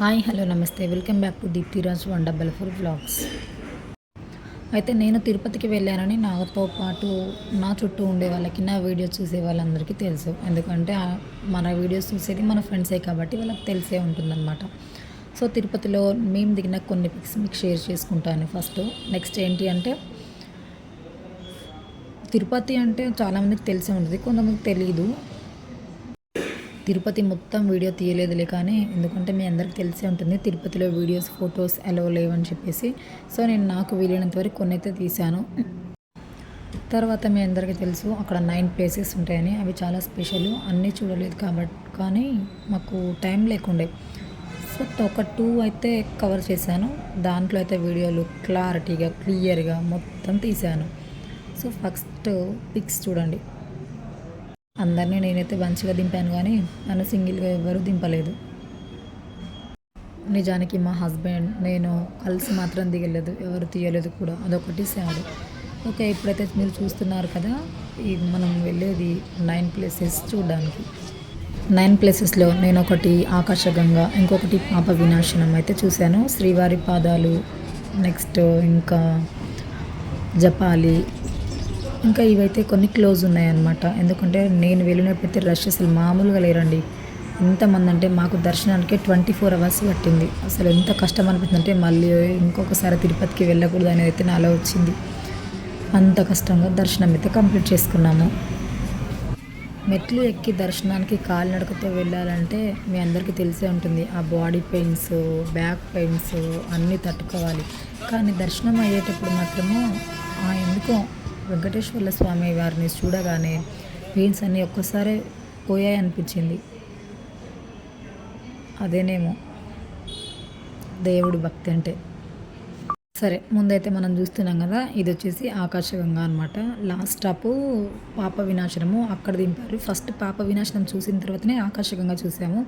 Hi hello namaste. Welcome back to Deeptiraj one double four blogs అయితే నేను తిరుపతికి వెళ్ళానని నాతో పాటు నా చుట్టూ ఉండే వాళ్ళకి నా వీడియోస్ చూసే వాళ్ళందరికీ తెలుసు. ఎందుకంటే మన వీడియోస్ చూసేది మన ఫ్రెండ్సే కాబట్టి వాళ్ళకి తెలిసే ఉంటుందన్నమాట. సో తిరుపతిలో మేము దిగిన కొన్ని పిక్స్ మీకు షేర్ చేసుకుంటాను ఫస్ట్. నెక్స్ట్ ఏంటి అంటే తిరుపతి అంటే చాలామందికి తెలిసే ఉంటుంది కొంతమందికి తెలియదు తిరుపతి మొత్తం వీడియో తీయలేదులే కానీ ఎందుకంటే మీ అందరికి తెలిసే ఉంటుంది తిరుపతిలో వీడియోస్ ఫొటోస్ అలో లేవని చెప్పేసి. సో నేను నాకు వీలైనంత వరకు కొన్ని అయితే తీశాను. తర్వాత మీ అందరికీ తెలుసు అక్కడ నైన్ ప్లేసెస్ ఉంటాయని. అవి చాలా స్పెషల్ అన్నీ చూడలేదు కాబట్టి కానీ మాకు టైం లేకుండే. సో ఒక టూ అయితే కవర్ చేశాను. దాంట్లో అయితే వీడియోలు క్లారిటీగా క్లియర్గా మొత్తం తీశాను. సో ఫస్ట్ పిక్స్ చూడండి. అందరినీ నేనైతే మంచిగా దింపాను కానీ నన్ను సింగిల్గా ఎవ్వరూ దింపలేదు. నిజానికి మా హస్బెండ్ నేను కలిసి మాత్రం దిగలేదు ఎవరు తీయలేదు కూడా. అదొకటి సాడ్. ఓకే ఇప్పుడైతే మీరు చూస్తున్నారు కదా ఈ మనం వెళ్ళేది నైన్ ప్లేసెస్ చూడడానికి. నైన్ ప్లేసెస్లో నేను ఒకటి ఆకాశగంగా ఇంకొకటి పాప వినాశనం అయితే చూశాను. శ్రీవారి పాదాలు నెక్స్ట్ ఇంకా జపాలి ఇంకా ఇవైతే కొన్ని క్లోజ్ ఉన్నాయన్నమాట. ఎందుకంటే నేను వెళ్ళినప్పుడైతే రష్ అసలు మామూలుగా లేరండి. ఎంతమంది అంటే మాకు దర్శనానికి ట్వంటీ ఫోర్ అవర్స్ పట్టింది. అసలు ఎంత కష్టం అనిపిస్తుంది అంటే మళ్ళీ ఇంకొకసారి తిరుపతికి వెళ్ళకూడదు అనేది అయితే నాలో వచ్చింది. అంత కష్టంగా దర్శనం అయితే కంప్లీట్ చేసుకున్నాము. మెట్లు ఎక్కి దర్శనానికి కాలినడకతో వెళ్ళాలంటే మీ అందరికీ తెలిసే ఉంటుంది. ఆ బాడీ పెయిన్స్ బ్యాక్ పెయిన్స్ అన్నీ తట్టుకోవాలి. కానీ దర్శనం అయ్యేటప్పుడు మాత్రము ఎందుకో వెంకటేశ్వర్ల స్వామి వారిని చూడగానే పెయిన్స్ అన్నీ ఒక్కసారే పోయాయి అనిపించింది అదేనేమో దేవుడు భక్తి అంటే. సరే ముందైతే మనం చూస్తున్నాం కదా ఇది వచ్చేసి ఆకాశగంగా అనమాట లాస్ట్ స్టాప్ పాప వినాశనము అక్కడ దింపారు. ఫస్ట్ పాప వినాశనం చూసిన తర్వాతనే ఆకాశగంగా చూసాము.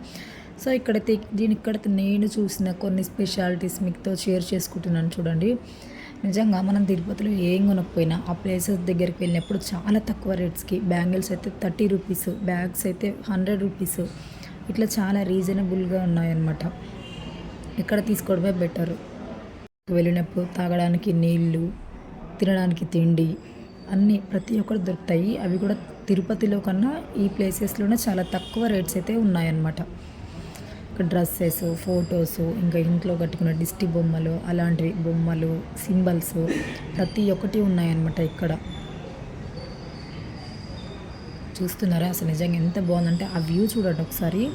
సో ఇక్కడైతే దీని ఇక్కడైతే నేను చూసిన కొన్ని స్పెషాలిటీస్ మీతో షేర్ చేసుకుంటున్నాను చూడండి. నిజంగా మనం తిరుపతిలో ఏం కొనకపోయినా ఆ ప్లేసెస్ దగ్గరికి వెళ్ళినప్పుడు చాలా తక్కువ రేట్స్కి బ్యాంగిల్స్ అయితే థర్టీ రూపీస్ బ్యాగ్స్ అయితే హండ్రెడ్ రూపీస్ ఇట్లా చాలా రీజనబుల్గా ఉన్నాయన్నమాట. ఇక్కడ తీసుకోవడమే బెటర్ వెళ్ళినప్పుడు తాగడానికి నీళ్ళు తినడానికి తిండి అన్నీ ప్రతి ఒక్కటి దొరుకుతాయి. అవి కూడా తిరుపతిలో కన్నా ఈ ప్లేసెస్లోనే చాలా తక్కువ రేట్స్ అయితే ఉన్నాయన్నమాట. డ్రెస్సెస్ ఫొటోస్ ఇంకా ఇంట్లో కట్టుకున్న దిష్టి బొమ్మలు అలాంటివి బొమ్మలు సింబల్స్ ప్రతి ఒక్కటి ఉన్నాయన్నమాట ఇక్కడ. చూస్తున్నారా? అసలు నిజంగా ఎంత బాగుందంటే ఆ వ్యూ చూడండి ఒకసారి.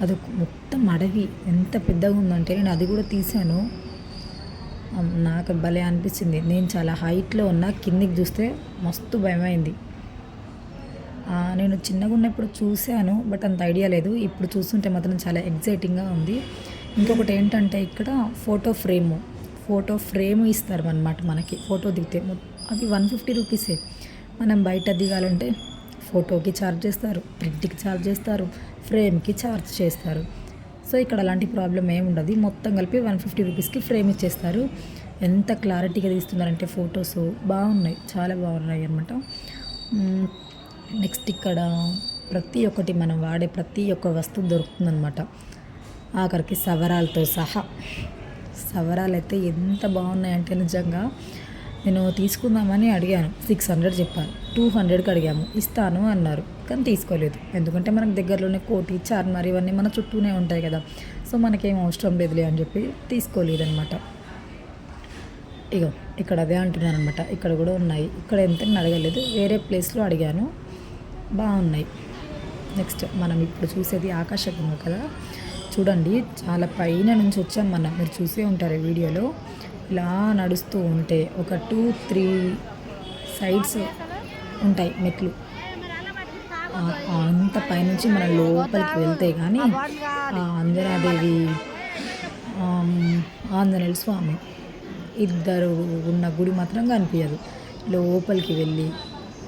అది మొత్తం అడవి. ఎంత పెద్దగా ఉందంటే నేను అది కూడా తీశాను. నాకు భలే అనిపించింది. నేను చాలా హైట్లో ఉన్నా కిందికి చూస్తే మస్తు భయమైంది. నేను చిన్నగా ఉన్నప్పుడు చూశాను బట్ అంత ఐడియా లేదు. ఇప్పుడు చూస్తుంటే మాత్రం చాలా ఎగ్జైటింగ్గా ఉంది. ఇంకొకటి ఏంటంటే ఇక్కడ ఫోటో ఫ్రేము ఫోటో ఫ్రేమ్ ఇస్తారు అనమాట మనకి ఫోటో దిగితే. అది అవి వన్ ఫిఫ్టీ రూపీసే. మనం బయట దిగాలంటే ఫోటోకి ఛార్జ్ చేస్తారు ప్రింట్కి ఛార్జ్ చేస్తారు ఫ్రేమ్కి ఛార్జ్ చేస్తారు. సో ఇక్కడ అలాంటి ప్రాబ్లం ఏమి ఉండదు. మొత్తం కలిపి వన్ ఫిఫ్టీ రూపీస్కి ఫ్రేమ్ ఇచ్చేస్తారు. ఎంత క్లారిటీగా తీస్తున్నారంటే ఫొటోస్ బాగున్నాయి చాలా బాగున్నాయి అనమాట నెక్స్ట్ ఇక్కడ ప్రతి ఒక్కటి మనం వాడే ప్రతి ఒక్క వస్తువు దొరుకుతుందనమాట ఆఖరికి సవరాలతో సహా. సవరాలు అయితే ఎంత బాగున్నాయంటే నిజంగా నేను తీసుకుందామని అడిగాను. సిక్స్ హండ్రెడ్ చెప్పారు టూ హండ్రెడ్కి అడిగాము. ఇస్తాను అన్నారు. కానీ తీసుకోలేదు. ఎందుకంటే మనకు దగ్గరలోనే కోటి చార్మార్ ఇవన్నీ మన చుట్టూనే ఉంటాయి కదా. సో మనకేం అవసరం లేదులే అని చెప్పి తీసుకోలేదన్నమాట. ఇగో ఇక్కడ అదే అంటున్నాను అనమాట ఇక్కడ కూడా ఉన్నాయి. ఇక్కడ ఎంత అడగలేదు. వేరే ప్లేస్లో అడిగాను. బాగున్నాయి. నెక్స్ట్ మనం ఇప్పుడు చూసేది ఆకాశగంగ కదా. చూడండి చాలా పైన నుంచి వచ్చాం మనం. మీరు చూసే ఉంటారు ఈ వీడియోలో. ఇలా నడుస్తూ ఉంటే ఒక టూ త్రీ సైడ్స్ ఉంటాయి మెట్లు. అంత పైనుంచి మనం లోపలికి వెళ్తే కానీ ఆ అంజనాదేవి ఆంజనేయుల స్వామి ఇద్దరు ఉన్న గుడి మాత్రం కనిపించదు లోపలికి వెళ్ళి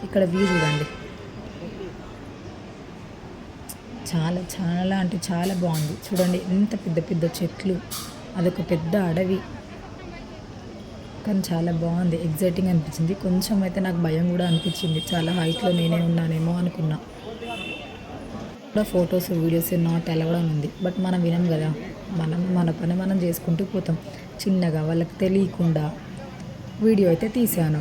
ఇక్కడ వ్యూ చూడండి. చాలా చాలా అంటే చాలా బాగుంది. చూడండి ఎంత పెద్ద పెద్ద చెట్లు అదొక పెద్ద అడవి. కానీ చాలా బాగుంది ఎగ్జైటింగ్ అనిపించింది. కొంచెం అయితే నాకు భయం కూడా అనిపించింది. చాలా హైట్లో నేనే ఉన్నానేమో అనుకున్నా. కూడా ఫొటోస్ వీడియోస్ నాట్ అలవడం ఉంది. బట్ మనం వినం కదా మనం మన పని మనం చేసుకుంటూ పోతాం. చిన్నగా వాళ్ళకి తెలియకుండా వీడియో అయితే తీశాను.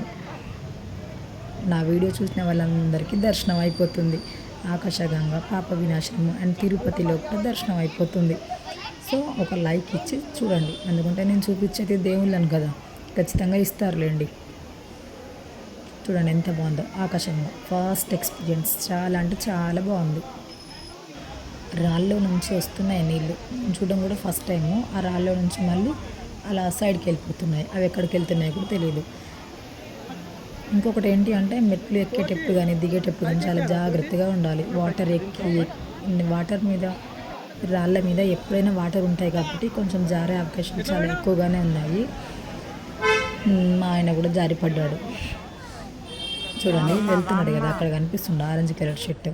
నా వీడియో చూసిన వాళ్ళందరికీ దర్శనం అయిపోతుంది. ఆకాశగంగా పాప వినాశనము అండ్ తిరుపతిలో కూడా దర్శనం అయిపోతుంది. సో ఒక లైక్ ఇచ్చి చూడండి. ఎందుకంటే నేను చూపించేది దేవుళ్ళను కదా. ఖచ్చితంగా ఇస్తారులేండి. చూడండి ఎంత బాగుందో. ఆకాశంగా ఫస్ట్ ఎక్స్పీరియన్స్ చాలా అంటే చాలా బాగుంది. రాళ్ళలో నుంచి వస్తున్నాయి నీళ్ళు. చూడడం కూడా ఫస్ట్ టైము ఆ రాళ్ళలో నుంచి మళ్ళీ అలా సైడ్కి వెళ్ళిపోతున్నాయి. అవి ఎక్కడికి వెళ్తున్నాయి కూడా తెలియదు ఇంకొకటి ఏంటి అంటే మెట్లు ఎక్కేటప్పుడు కానీ దిగేటప్పుడు కానీ చాలా జాగ్రత్తగా ఉండాలి. వాటర్ ఎక్కి వాటర్ మీద రాళ్ళ మీద ఎప్పుడైనా వాటర్ ఉంటాయి కాబట్టి కొంచెం జారే అవకాశాలు చాలా ఎక్కువగానే ఉన్నాయి. మా ఆయన కూడా జారిపడ్డాడు. చూడండి వెళ్తున్నాడు కదా అక్కడ కనిపిస్తుంది orange colour shirt.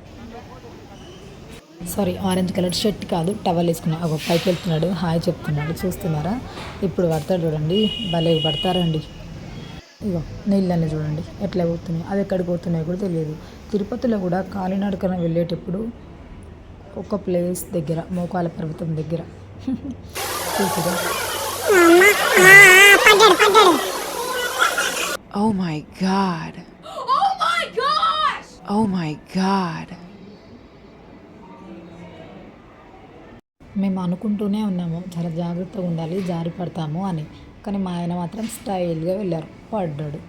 Sorry orange colour shirt కాదు టవల్ వేసుకున్నాడు ఒక పైకి వెళ్తున్నాడు. హాయ్ చెప్తున్నాడు. చూస్తున్నారా? ఇప్పుడు పడతాడు చూడండి. భలే పడతారండి. ఇగో నీళ్ళని చూడండి ఎట్లా పోతున్నాయి అవి ఎక్కడికి పోతున్నాయో కూడా తెలియదు తిరుపతిలో కూడా కాలినడకన వెళ్ళేటప్పుడు ఒక ప్లేస్ దగ్గర మోకాల పర్వతం దగ్గర. Oh my gosh! Oh my god. మేము అనుకుంటూనే ఉన్నాము చాలా జాగ్రత్తగా ఉండాలి జారి పడతాము అని కానీ మా ఆయన మాత్రం స్టైల్గా వెళ్ళారు. పడ్డాడు.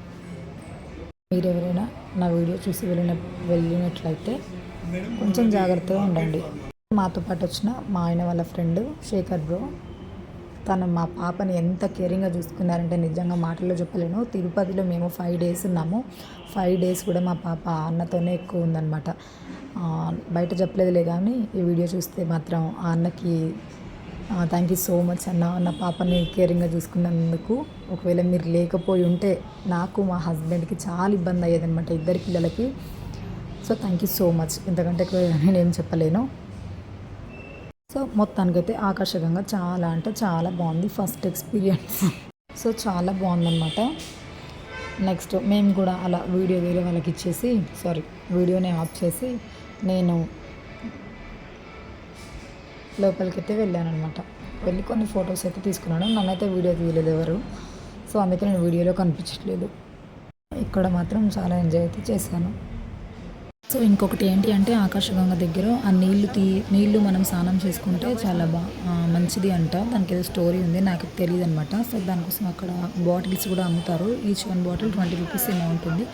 మీరు ఎవరైనా నా వీడియో చూసి వెళ్ళిన వెళ్ళినట్లయితే కొంచెం జాగ్రత్తగా ఉండండి. మాతో పాటు వచ్చిన మా ఆయన వాళ్ళ ఫ్రెండ్ శేఖర్ బ్రో తను మా పాపని ఎంత కేరింగ్గా చూసుకున్నారంటే నిజంగా మాటల్లో చెప్పలేను. తిరుపతిలో మేము ఫైవ్ డేస్ ఉన్నాము. ఫైవ్ డేస్ కూడా మా పాప అన్నతోనే ఎక్కువ ఉందన్నమాట. బయట చెప్పలేదులే కానీ ఈ వీడియో చూస్తే మాత్రం ఆ అన్నకి థ్యాంక్ యూ సో మచ్ అన్న. నా పాపని కేరింగ్గా చూసుకున్నందుకు ఒకవేళ మీరు లేకపోయి ఉంటే నాకు మా హస్బెండ్కి చాలా ఇబ్బంది అయ్యేదన్నమాట ఇద్దరి పిల్లలకి. So thank you so much ఎందుకంటే నేను నేనేం చెప్పలేను. సో మొత్తానికైతే ఆకర్షకంగా చాలా అంటే చాలా బాగుంది ఫస్ట్ ఎక్స్పీరియన్స్ సో చాలా బాగుందన్నమాట. నెక్స్ట్ మేము కూడా అలా వీడియో వేరే వాళ్ళకి ఇచ్చేసి సారీ వీడియోని ఆఫ్ చేసి నేను లోపలికి అయితే వెళ్ళాను అనమాట వెళ్ళి కొన్ని ఫొటోస్ అయితే తీసుకున్నాను. నన్నైతే వీడియో తీయలేదు ఎవరు. సో అందుకే నేను వీడియోలో కనిపించట్లేదు. ఇక్కడ మాత్రం చాలా ఎంజాయ్ అయితే చేశాను. సో ఇంకొకటి ఏంటి అంటే ఆకాశగంగ దగ్గర ఆ నీళ్ళు తీ నీళ్ళు మనం స్నానం చేసుకుంటే చాలా బా మంచిది అంట. దానికి ఏదో స్టోరీ ఉంది. నాకు తెలియదు అనమాట సో దానికోసం అక్కడ బాటిల్స్ కూడా అమ్ముతారు. Each one bottle twenty rupees ఏమో ఉంటుంది.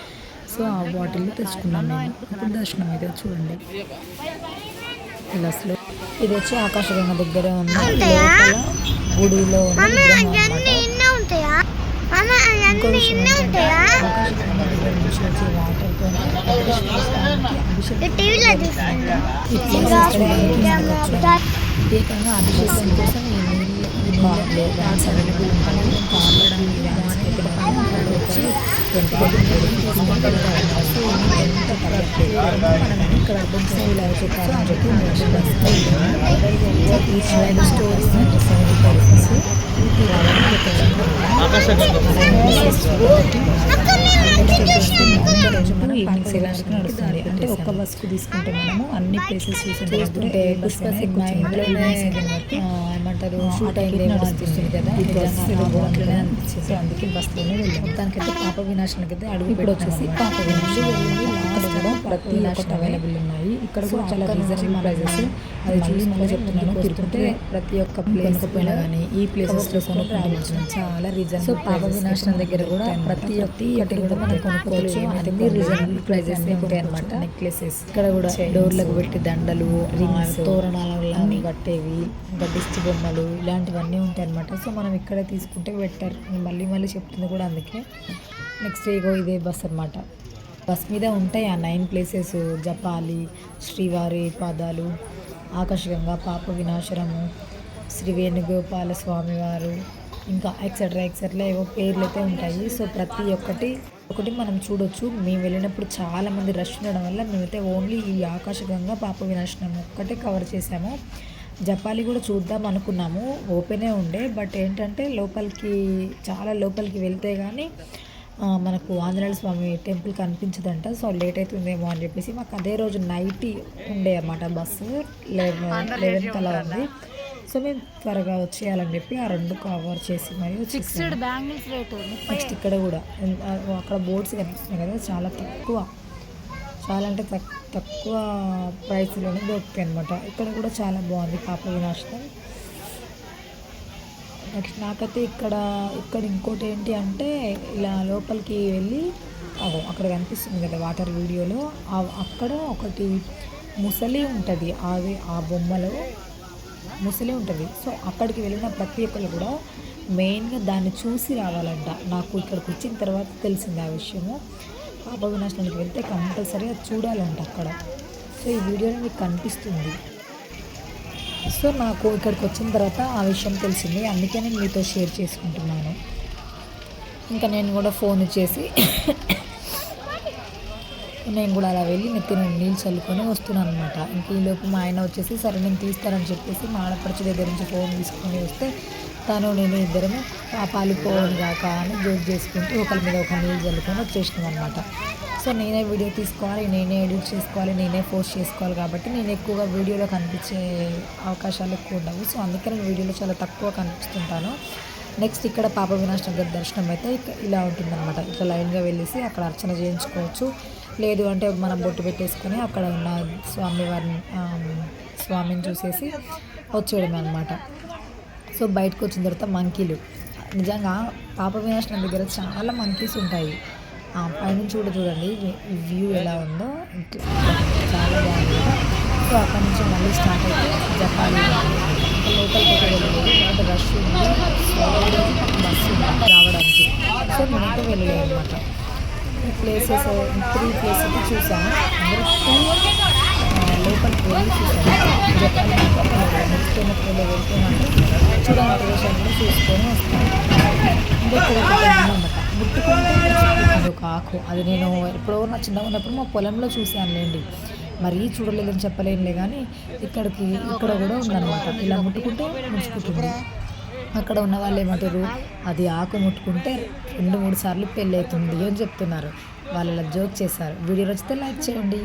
సో ఆ బాటిల్ తెచ్చుకున్నాను నేను. ఇప్పుడు దర్శనం అయితే చూడండి. ఇలా స్లో ఇది వచ్చి ఆకాశగంగ దగ్గర ఉన్న లోపల గుడిలో ఉన్న ఇంకో విషయం ఏంటంటే ఆకాశగంగ దగ్గర నుంచి వచ్చే వాటర్తో అభిషేకం ప్రత్యేకంగా కోసం ఈ నీళ్ళు ఈ అవైలబుల్ ఉంటాయి. వచ్చి ఇక్కడ అర్థం చేసుకోవాలి చెప్పాలని చెప్పి ఈ side stories seventy percents evening seven నడుస్తుంది. అంటే ఒక్క బస్కు తీసుకుంటే మనము అన్ని ప్లేసెస్ చూసుకుంటే పుష్ప సినిమా ఏమంటారు షూట్ అయింది అనిపిస్తుంది కదా. అట్లనే అందుకే బస్సులోనే వెళ్ళాం మొత్తానికైతే పాప వినాశనకి అయితే అడుగు ఇప్పుడు వచ్చేసి పాప వినాశం లాస్ట్ కూడా ప్రతి ఒక్కటి అవైలబుల్ ఉన్నాయి. ఇక్కడ కూడా చాలా రీజనబుల్ ప్రైజెస్ అది చూసి మళ్ళీ చెప్తున్నాను తిరుగుతుంటే ప్రతి ఒక్క ప్లేస్ పోయినా కానీ ఈ ప్లేసెస్లో కొనుక్కోవచ్చు చాలా రీజన్ సో పాప వినాశనం దగ్గర కూడా ప్రతి ఒక్కటి కూడా మనం కొనుక్కోవచ్చు అన్ని రీజనబుల్ ప్రైజెస్ ఉంటాయి అనమాట నెక్లెసెస్ ఇక్కడ కూడా డోర్లకు పెట్టి దండలు రింగ్స్ తోరణాలు అన్ని కట్టేవి ఇంకా దిష్టి బొమ్మలు ఇలాంటివన్నీ ఉంటాయి అనమాట సో మనం ఇక్కడ తీసుకుంటే బెటర్. మళ్ళీ మళ్ళీ చెప్తుంది కూడా అందుకే. నెక్స్ట్ ఇగో ఇదే బస్ అనమాట బస్ మీద ఉంటాయి ఆ నైన్ ప్లేసెస్. జపాలి శ్రీవారి పాదాలు ఆకర్షకంగా పాప వినాశనము శ్రీ వేణుగోపాల స్వామి వారు ఇంకా ఎక్సెట్రా ఎక్సెట్రా ఏవో పేర్లు అయితే ఉంటాయి. సో ప్రతి ఒక్కటి ఒకటి మనం చూడొచ్చు. మేము వెళ్ళినప్పుడు చాలా మంది రష్ ఉండడం వల్ల మేమైతే ఓన్లీ ఈ ఆకాశగంగా పాప వినాశనం ఒక్కటే కవర్ చేసాము. జపాలి కూడా చూద్దాం అనుకున్నాము. ఓపెనే ఉండే బట్ ఏంటంటే లోపలికి చాలా లోపలికి వెళ్తే కానీ మనకు ఆంజనేయ స్వామి టెంపుల్ కనిపించదంట. సో లేట్ అవుతుందేమో అని చెప్పేసి మాకు అదే రోజు నైట్ ఉండే అన్నమాట బస్సు. లెవెన్ లెవెన్కి అలా ఉంది. సో మేము త్వరగా వచ్చేయాలని చెప్పి ఆ రెండు కవర్ చేసి మరి ఫిక్స్డ్ బ్యాంగిల్స్ రేటు నెక్స్ట్ ఇక్కడ కూడా. అక్కడ బోర్డ్స్ కనిపిస్తున్నాయి కదా చాలా తక్కువ. చాలా అంటే తక్ తక్కువ ప్రైస్లోనే దొరుకుతాయి అనమాట ఇక్కడ కూడా చాలా బాగుంది పాప వినాశనం. నెక్స్ట్ నాకైతే ఇక్కడ ఇక్కడ ఇంకోటి ఏంటి అంటే ఇలా లోపలికి వెళ్ళి అక్కడ కనిపిస్తుంది కదా వాటర్ వీడియోలో. అక్కడ ఒకటి ముసలి ఉంటుంది అది ఆ బొమ్మలో. ముసలి ఉంటుంది. సో అక్కడికి వెళ్ళిన ప్రతి ఒక్కరు కూడా మెయిన్గా దాన్ని చూసి రావాలంట. నాకు ఇక్కడికి వచ్చిన తర్వాత తెలిసింది ఆ విషయము. పాప వినాశనానికి వెళ్తే కంపల్సరీ అది చూడాలంట అక్కడ. సో ఈ వీడియోలో మీకు కనిపిస్తుంది. సో నాకు ఇక్కడికి వచ్చిన తర్వాత ఆ విషయం తెలిసింది. అందుకే నేను మీతో షేర్ చేసుకుంటున్నాను. ఇంకా నేను కూడా ఫోన్ చేసి నేను కూడా అలా వెళ్ళి నెత్తిన నీళ్ళు చల్లుకొని వస్తున్నాను అనమాట ఇంక ఈలోపు మా ఆయన వచ్చేసి సరే నేను తీస్తానని చెప్పేసి మా ఆడపడుచు దగ్గర నుంచి ఫోన్ తీసుకొని వస్తే తను నేను ఇద్దరము ఆ పాలిపోవని కాక అని జోక్ చేసుకుంటూ ఒకరి మీద ఒక నీళ్ళు చల్లుకొని వచ్చేసినాం అనమాట సో నేనే వీడియో తీసుకోవాలి నేనే ఎడిట్ చేసుకోవాలి నేనే పోస్ట్ చేసుకోవాలి కాబట్టి నేను ఎక్కువగా వీడియోలో కనిపించే అవకాశాలు ఎక్కువ ఉండవు. సో అందుకే నేను వీడియోలో చాలా తక్కువ కనిపిస్తుంటాను. నెక్స్ట్ ఇక్కడ పాప వినాశనం దగ్గర దర్శనం అయితే ఇలా ఉంటుందన్నమాట. ఇట్లా లైన్గా వెళ్ళేసి అక్కడ అర్చన చేయించుకోవచ్చు. లేదు అంటే మనం బొట్టు పెట్టేసుకొని అక్కడ ఉన్న స్వామి వారిని స్వామిని చూసేసి వచ్చేయడమే అనమాట సో బయటకు వచ్చిన తర్వాత మంకీలు. నిజంగా పాప వినాశనం దగ్గర చాలా మంకీస్ ఉంటాయి. పైనుంచి కూడా చూడండి వ్యూ ఎలా ఉందో. చాలా బాగుంది. సో అక్కడి నుంచి మళ్ళీ స్టార్ట్ అయితే జపాన్ ఇంకా లోపలికి అయితే రష్ ఉంది బస్సు రావడానికి సో నేనైతే వెళ్ళలేదు అనమాట ప్లేసెస్ త్రీ ప్లేసెస్ చూసాము అందరూ లోపలికి వెళ్ళి చూసాము జపాలి నెక్స్ట్ ఎప్పుడు వెళ్తున్నాను చూడని ప్రదేశాలు కూడా చూసుకొని వస్తాను ఇంకా ఇక్కడ ఒకటి ముట్టుకుంటే ఒక ఆకు అది నేను ఎప్పుడో నా చిన్నగా ఉన్నప్పుడు మా పొలంలో చూశాను లేండి మరీ చూడలేదని చెప్పలేనులే కానీ ఇక్కడికి ఇక్కడ కూడా ఉందన్నమాట. ఇలా ముట్టుకుంటే ముడుచుకుంటుంది. అక్కడ ఉన్న వాళ్ళు ఏమంటారు? అది ఆకు ముట్టుకుంటే రెండు మూడు సార్లు పెళ్ళి అవుతుంది అని చెప్తున్నారు. వాళ్ళు ఇలా జోక్ చేశారు. వీడియో నచ్చితే లైక్ చేయండి.